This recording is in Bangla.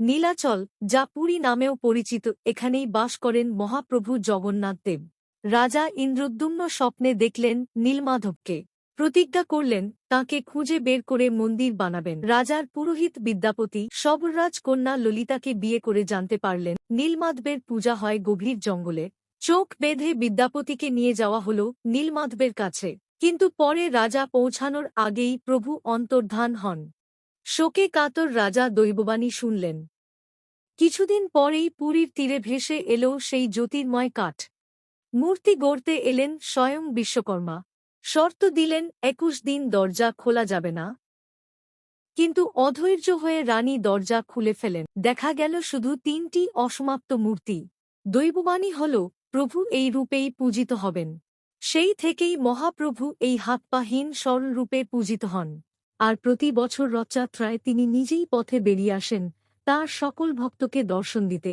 নীলাচল, যা পুরী নামেও পরিচিত, এখানেই বাস করেন মহাপ্রভু জগন্নাথ দেব। রাজা ইন্দ্রদ্যুম্ন স্বপ্নে দেখলেন নীলমাধবকে। প্রতিজ্ঞা করলেন, তাকে খুঁজে বের করে মন্দির বানাবেন। রাজার পুরোহিত বিদ্যাপতি সবররাজ কন্যা ললিতাকে বিয়ে করে জানতে পারলেন, নীলমাধবের পূজা হয় গভীর জঙ্গলে। চোখ বেঁধে বিদ্যাপতিকে নিয়ে যাওয়া হল নীলমাধবের কাছে। কিন্তু পরে রাজা পৌঁছানোর আগেই প্রভু অন্তর্ধান হন। শোকে কাতর রাজা দৈববাণী শুনলেন। কিছুদিন পরেই পুরীর তীরে ভেসে এলো সেই জ্যোতির্ময় কাঠ। মূর্তি গড়তে এলেন স্বয়ং বিশ্বকর্মা। শর্ত দিলেন, একুশ দিন দরজা খোলা যাবে না। কিন্তু অধৈর্য হয়ে রানী দরজা খুলে ফেলেন। দেখা গেল শুধু তিনটি অসমাপ্ত মূর্তি। দৈববাণী হল, প্রভু এই রূপেই পূজিত হবেন। সেই থেকেই মহাপ্রভু এই হাতপাহীন সরল পূজিত হন। আর প্রতি বছর রথযাত্রায় তিনি নিজেই পথে বেরিয়ে আসেন তার সকল ভক্তকে দর্শন দিতে।